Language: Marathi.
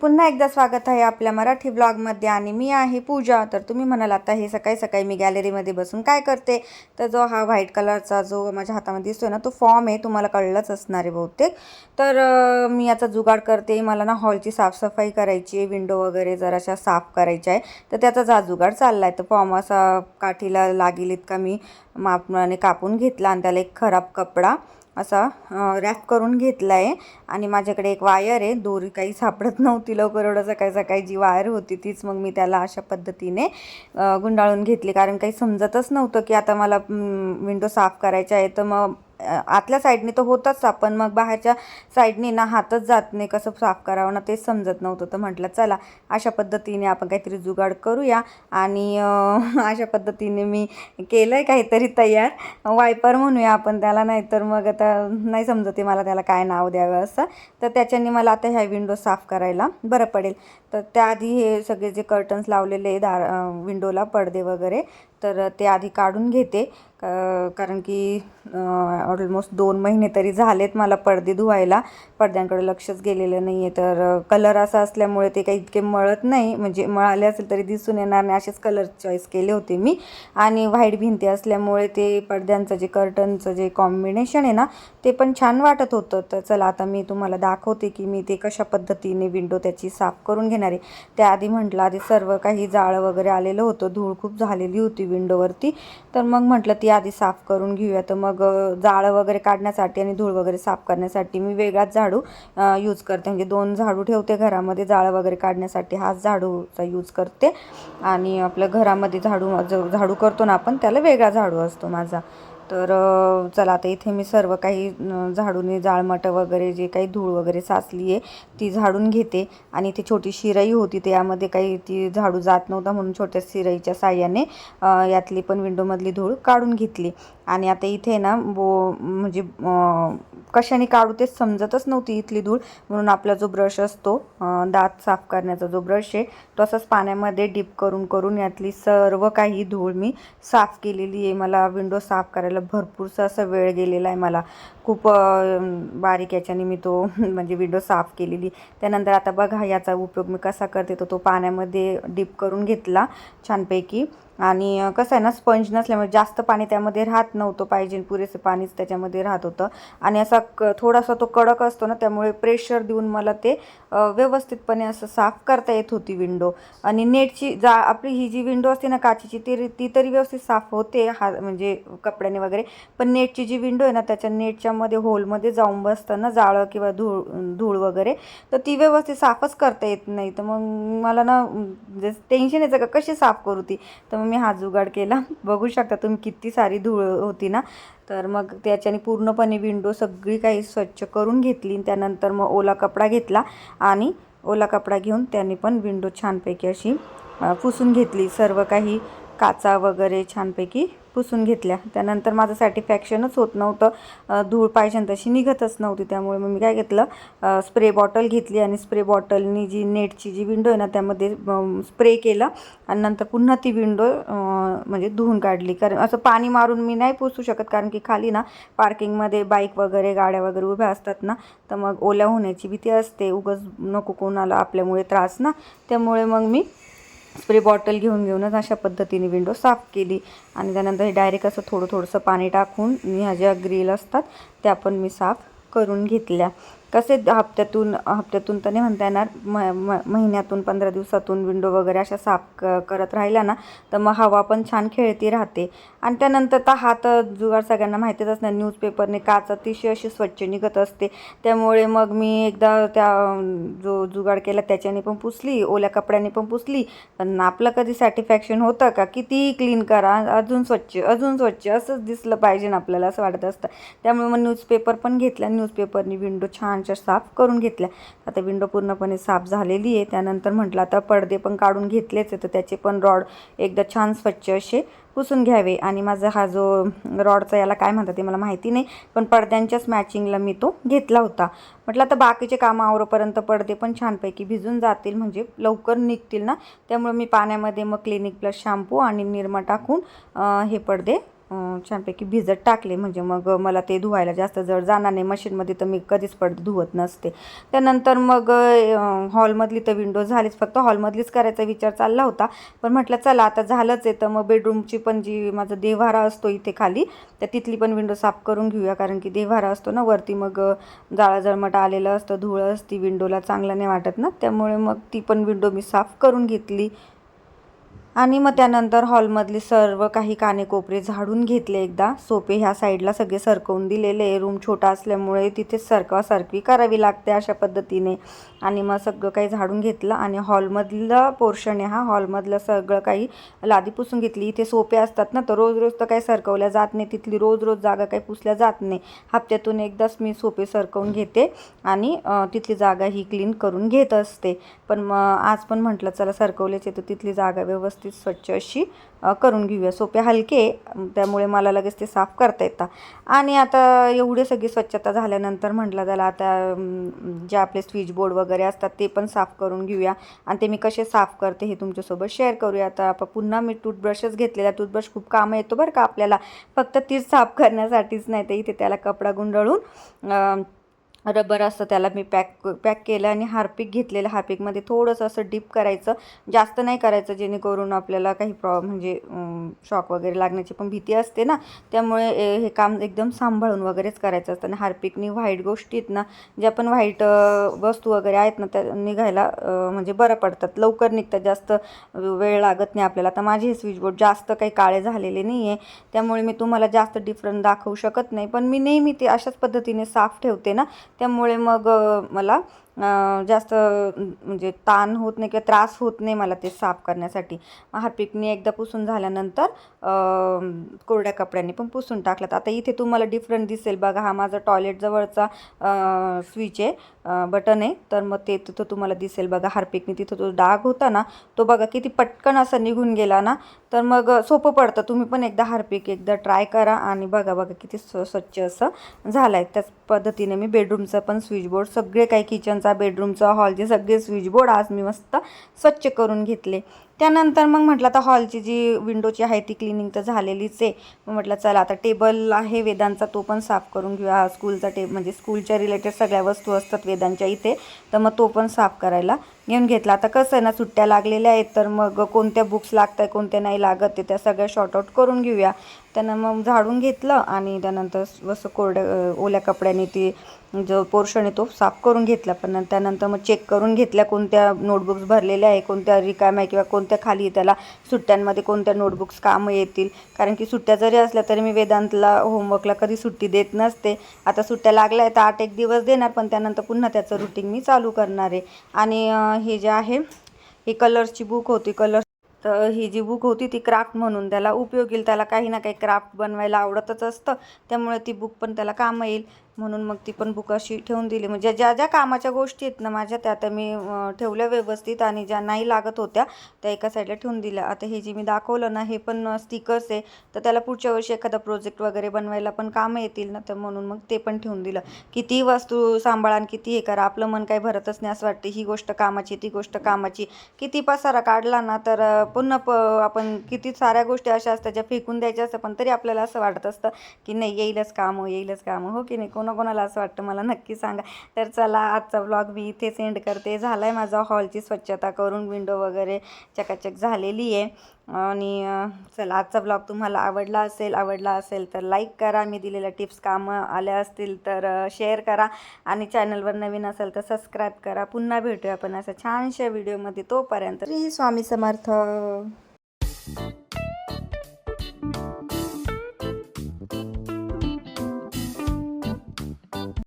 पुन्हा एकदा स्वागत आहे आपल्या मराठी ब्लॉगमध्ये आणि मी आहे पूजा. तर तुम्ही म्हणाल आता हे सकाळी सकाळी मी गॅलरीमध्ये बसून काय करते? तर जो हा व्हाईट कलरचा जो माझ्या हातामध्ये दिसतोय ना तो फॉर्म आहे तुम्हाला कळलंच असणार आहे बहुतेक. तर मी याचा जुगाड करते. मला ना हॉलची साफसफाई करायची आहे विंडो वगैरे जराशा साफ करायच्या आहे. तर त्याचा जा जुगाड चालला आहे तर फॉर्म असा काठीला लागेल इतका मी मापनाने कापून घेतला आणि त्याला एक खराब कपडा. असा रॅप करून घेतला आहे आणि माझ्याकडे एक वायर आहे. दोरी काही सापडत नव्हती लवकर. एवढं सकाळी सकाळी जी वायर होती तीच मग मी त्याला अशा पद्धतीने गुंडाळून घेतली. कारण काही समजतच नव्हतं की आता मला विंडो साफ करायच्या आहे. तर मग आतल्या साईडने तर होतच आपण पण मग बाहेरच्या साईडने ना हातच जात नाही कसं साफ करावं ना तेच समजत नव्हतं. तर म्हटलं चला अशा पद्धतीने आपण काहीतरी जुगाड करूया. आणि अशा पद्धतीने मी केलं आहे काहीतरी तयार. वायपर म्हणूया आपण त्याला नाही तर मग आता नाही समजत आहे मला त्याला काय नाव द्यावं असं. तर त्याच्याने मला आता ह्या विंडो साफ करायला बरं पडेल. तर त्याआधी हे सगळे जे कर्टन्स लावलेले दार विंडोला पडदे वगैरे तर ते आधी काढून घेते. कारण की ऑलमोस्ट दोन महिने तरी झालेत मला पडदे धुवायला. पडद्यांकडे लक्षच गेलेलं नाही आहे तर कलर असा असल्यामुळे ते काही इतके मळत नाही. म्हणजे मळाले असेल तरी दिसून येणार नाही. असेच कलर चॉईस केले होते मी. आणि व्हाईट भिंती असल्यामुळे ते पडद्यांचं जे कर्टनचं जे कॉम्बिनेशन आहे ना ते पण छान वाटत होतं. तर चला आता मी तुम्हाला दाखवते की मी ते कशा पद्धतीने विंडो त्याची साफ करून घेणार. आहे त्याआधी म्हटलं आधी सर्व काही जाळं वगैरे आलेलं होतं. धूळ खूप झालेली होती. विंडोवरती तर मग म्हटलं ती आधी साफ करून घेऊया. तर मग जाळं वगैरे काढण्यासाठी आणि धूळ वगैरे साफ करण्यासाठी मी वेगळाच झाडू यूज करते. म्हणजे दोन झाडू ठेवते घरामध्ये जाळं वगैरे काढण्यासाठी हाच झाडूचा यूज करते. आणि आपल्या घरामध्ये झाडू जो झाडू करतो ना आपण त्याला वेगळा झाडू असतो माझा. तर चला आता इथे मी सर्व काही झाडूने जाळमटं वगैरे जे काही धूळ वगैरे साचली आहे ती झाडून घेते. आणि ती छोटी शिराई होती त्यामध्ये काही ती झाडू जात नव्हता म्हणून छोट्या शिराईच्या साह्याने यातली पण विंडोमधली धूळ काढून घेतली. आणि आता इथे ना बो म्हणजे कशाने काढू तेच समजतच नव्हती इथली धूळ. म्हणून आपला जो ब्रश असतो दात साफ करण्याचा जो ब्रश आहे तो असंच पाण्यामध्ये डिप करून करून यातली सर्व काही धूळ मी साफ केलेली आहे. मला विंडो साफ करायला भरपूरसा असा वेळ गेलेला आहे मला. खूप बारीक याच्याने मी तो म्हणजे विंडो साफ केलेली. त्यानंतर आता बघा याचा उपयोग मी कसा करते तो तो पाण्यामध्ये डिप करून घेतला छानपैकी. आणि कसं आहे ना स्पंज नसल्यामुळे जास्त पाणी त्यामध्ये राहत नव्हतं. पाहिजे पुरेसं पाणीच त्याच्यामध्ये राहत होतं. आणि असा क थोडासा तो कडक असतो ना त्यामुळे प्रेशर देऊन मला ते व्यवस्थितपणे असं साफ करता येत होती विंडो. आणि नेटची जा आपली ही जी विंडो असते ना काचेची ती ती तरी व्यवस्थित साफ होते हा म्हणजे कपड्याने वगैरे. पण नेटची जी विंडो आहे ना त्याच्या नेटच्यामध्ये होलमध्ये जाऊन बसतं ना जाळं किंवा धूळ धूळ वगैरे तर ती व्यवस्थित साफच करता येत नाही. तर मग मला ना म्हणजे टेन्शन यायचं का कशी साफ करू ती? तर मग मी हा जुगाड केला. बघू शकता तुम्ही किती सारी धूळ होती ना. तर मग त्याच्याने पूर्णपणे विंडो सगळी काही स्वच्छ करून घेतली. त्यानंतर मग ओला कपडा घेतला आणि ओला कपडा घेऊन त्याने पण विंडो छानपैकी अशी पुसून घेतली. सर्व काही काचा वगैरे छानपैकी पुसून घेतल्या. त्यानंतर माझं सॅटिस्फॅक्शनच होत नव्हतं. धूळ पाहिजे तशी निघतच नव्हती. त्यामुळे मग मी काय घेतलं? स्प्रे बॉटल घेतली आणि स्प्रे बॉटलनी जी नेटची जी विंडो आहे ना त्यामध्ये स्प्रे केलं आणि नंतर पुन्हा ती विंडो म्हणजे धुवून काढली. कारण असं पाणी मारून मी नाही पुसू शकत कारण की खाली ना पार्किंगमध्ये बाईक वगैरे गाड्या वगैरे उभ्या असतात ना तर मग ओल्या होण्याची भीती असते. उगाच नको कोणाला आपल्यामुळे त्रास ना. त्यामुळे मग मी स्प्रे बॉटल घेऊन घेऊनच अशा पद्धतीने विंडो साफ केली. आणि त्यानंतर हे डायरेक्ट असं थोडं थोडंसं पाणी टाकून मी ह्या ज्या ग्रिल असतात त्या पण मी साफ करून घेतल्या. कसे हप्त्यातून हप्त्यातून तर नाही म्हणता येणार म म महिन्यातून पंधरा दिवसातून विंडो वगैरे अशा साफ क करत राहिल्या ना तर मग हवा पण छान खेळती राहते. आणि त्यानंतर तर हात जुगाड सगळ्यांना माहितीच असणार न्यूजपेपरने काच अतिशय अशी स्वच्छ निघत असते. त्यामुळे मग मी एकदा त्या जो जुगाड केला त्याच्याने पण पुसली ओल्या कपड्याने पण पुसली. पण आपलं कधी सॅटिस्फॅक्शन होतं का? किती क्लीन करा अजून स्वच्छ अजून स्वच्छ असंच दिसलं पाहिजे ना आपल्याला असं वाटत असतं. त्यामुळे मग न्यूजपेपर पण घेतला न्यूजपेपरनी विंडो छान छानशा साफ करून घेतल्या. आता विंडो पूर्णपणे साफ झालेली आहे. त्यानंतर म्हटलं आता पडदे पण काढून घेतलेच आहे तर त्याचे पण रॉड एकदा छान स्वच्छ असे पुसून घ्यावे. आणि माझा हा जो रॉडचा याला काय म्हणतात ते मला माहिती नाही पण पडद्यांच्याच मॅचिंगला मी तो घेतला होता. म्हटलं आता बाकीचे कामं आवरोपर्यंत पडदे पण छानपैकी भिजून जातील म्हणजे लवकर निघतील ना. त्यामुळे मी पाण्यामध्ये मग क्लिनिक प्लस शॅम्पू आणि निरमा टाकून हे पडदे छानपैकी भिजत टाकले. म्हणजे मग मला ते धुवायला जास्त जड जाणार नाही. मशीनमध्ये तर मी कधीच पडत धुवत नसते. त्यानंतर मग हॉलमधली तर विंडो झालीच. फक्त हॉलमधलीच करायचा विचार चालला होता. पण म्हटलं चला आता झालंच आहे. तर मग बेडरूमची पण जी माझा देव्हारा असतो इथे खाली तर तिथली पण विंडो साफ करून घेऊया. कारण की देव्हारा असतो ना वरती मग जाळाजळमट आलेलं असतं धुळं असती विंडोला चांगलं नाही वाटत ना. त्यामुळे मग ती पण विंडो मी साफ करून घेतली. आणि मग त्यानंतर हॉलमधले सर्व काही कानेकोपरे झाडून घेतले एकदा. सोपे ह्या साईडला सगळे सरकवून दिलेले रूम छोटा असल्यामुळे तिथेच सरकवा सरकवी करावी लागते अशा पद्धतीने. आणि मग सगळं काही झाडून घेतलं आणि हॉलमधलं पोर्शन आहे हा. हॉलमधलं सगळं काही लादी पुसून घेतली. इथे सोपे असतात ना तर रोज रोज तर काही सरकवल्या जात नाही. तिथली रोज रोज जागा काही पुसल्या जात नाही. हप्त्यातून एकदाच मी सोपे सरकवून घेते आणि तिथली जागा ही क्लीन करून घेत असते. पण मग आज पण म्हटलं चला सरकवल्याचे तर तिथली जागा व्यवस्थित स्वच्छ अशी करून घेऊया. सोपे हलके त्यामुळे मला लगेच ते साफ करता येतात आणि आता एवढे सगळी स्वच्छता झाल्यानंतर म्हटलं त्याला आता जे आपले स्विच बोर्ड वगैरे असतात ते पण साफ करून घेऊया. आणि ते मी कसे साफ करते हे तुमच्यासोबत शेअर करूया. आता आपण पुन्हा मी टूथब्रशच घेतलेला टूथब्रश खूप कामं येतो बरं का आपल्याला. फक्त तीच साफ करण्यासाठीच नाही तर इथे त्याला कपडा गुंडळून रबर असतं त्याला मी पॅक पॅक केलं आणि हार्पिक घेतलेलं. हार्पिकमध्ये थोडंसं असं डीप करायचं. जास्त नाही करायचं जेणेकरून आपल्याला काही प्रॉ म्हणजे शॉक वगैरे लागण्याची पण भीती असते ना. त्यामुळे हे काम एकदम सांभाळून वगैरेच करायचं असतं. आणि हार्पिकनी व्हाईट गोष्टी आहेत ना ज्या पण व्हाईट वस्तू वगैरे आहेत ना त्या निघायला म्हणजे बरं पडतात. लवकर निघतात. जास्त वेळ लागत नाही आपल्याला. आता माझे हे स्विचबोर्ड जास्त काही काळे झालेले नाही आहे त्यामुळे मी तुम्हाला जास्त डिफरंट दाखवू शकत नाही. पण मी नेहमी ते अशाच पद्धतीने साफ ठेवते ना. त्यामुळे मग मला जास्त म्हणजे ताण होत नाही किंवा त्रास होत नाही मला ते साफ करण्यासाठी. हार्पिकने एकदा पुसून झाल्यानंतर कोरड्या कपड्यांनी पण पुसून टाकलात आता इथे तुम्हाला डिफरंट दिसेल. बघा हा माझा टॉयलेट जवळचा स्विच आहे बटन आहे. तर मग ते तिथं तुम्हाला दिसेल. बघा हार्पिकने तिथं तो डाग होता ना तो बघा किती पटकन असा निघून गेला ना. तर मग सोपं पडतं. तुम्ही पण एकदा हार्पिक एकदा ट्राय करा आणि बघा बघा किती स्व स्वच्छ असं झालं आहे त्याच पद्धतीने मी बेडरूमचं पण स्विचबोर्ड सगळे काही किचनचा बेडरूमचा हॉलचे सगळे स्विचबोर्ड आज मी मस्त स्वच्छ करून घेतले. त्यानंतर मग म्हटलं आता हॉलची जी विंडोची आहे ती क्लिनिंग तर झालेलीच आहे. मग म्हटलं चला आता टेबल आहे वेदांचा तो पण साफ करून घेऊया. स्कूलचा टे म्हणजे स्कूलच्या रिलेटेड सगळ्या वस्तू असतात वेदांच्या इथे तर मग तो पण साफ करायला घेऊन घेतला. आता कसं आहे ना सुट्ट्या लागलेल्या आहेत तर मग कोणत्या बुक्स लागत आहे कोणत्या नाही लागत ते त्या सगळ्या शॉर्टआउट करून घेऊया. त्यानं मग झाडून घेतलं आणि त्यानंतर असं कोरड्या ओल्या कपड्याने ती जो पोर्शन आहे तो साफ करून घेतला. पण त्यानंतर मग चेक करून घेतल्या कोणत्या नोटबुक्स भरलेल्या आहे कोणत्या रिकाम्या किंवा कोणत्या खाली त्याला सुट्ट्यांमध्ये कोणत्या नोटबुक्स कामं येतील. कारण की सुट्ट्या जरी असल्या तरी मी वेदांतला होमवर्कला कधी सुट्टी देत नसते. आता सुट्ट्या लागल्या आहेत तर आठ एक दिवस देणार पण त्यानंतर पुन्हा त्याचं रुटीन मी चालू करणार आहे. आणि हे जे आहे ही कलर्सची बुक होती. कलर्स तर ही जी बुक होती ती क्राफ्ट म्हणून. त्याला उपयोग येईल त्याला काही ना काही क्राफ्ट बनवायला आवडतच असतं. त्यामुळे ती बुक पण त्याला कामं येईल. म्हणून मग ती पण बुक अशी ठेवून दिली. म्हणजे ज्या ज्या कामाच्या गोष्टी आहेत ना माझ्या त्या आता मी ठेवल्या व्यवस्थित आणि ज्या नाही लागत होत्या त्या एका साईडला ठेवून दिल्या. आता हे जे मी दाखवलं ना हे पण स्टिकर्स आहे. तर त्याला पुढच्या वर्षी एखादा प्रोजेक्ट वगैरे बनवायला पण कामं येतील ना तर म्हणून मग ते पण ठेवून दिलं. किती वस्तू सांभाळा आणि किती हे करा. आपलं मन काही भरतच नाही असं वाटतं. ही गोष्ट कामाची ती गोष्ट कामाची. किती पसारा काढला ना तर पुन्हा प आपण किती साऱ्या गोष्टी अशा असतात ज्या फेकून द्यायच्या असतात पण तरी आपल्याला असं वाटत असतं की नाही येईलच कामं येईलच कामं. हो की नाही कोणाकोणाला असं वाटतं मला नक्की सांगा. तर चला आजचा व्लॉग मी इथे सेंड करते. झाला आहे माझा हॉलची स्वच्छता करून विंडो वगैरे चकाचक झालेली आहे. आणि चला आजचा ब्लॉग तुम्हाला आवडला असेल आवडला असेल तर लाईक करा. मी दिलेल्या टिप्स कामं आल्या असतील तर शेअर करा. आणि चॅनलवर नवीन असेल तर सबस्क्राईब करा. पुन्हा भेटूया आपण अशा छानशा व्हिडिओमध्ये तोपर्यंत. श्री स्वामी समर्थ.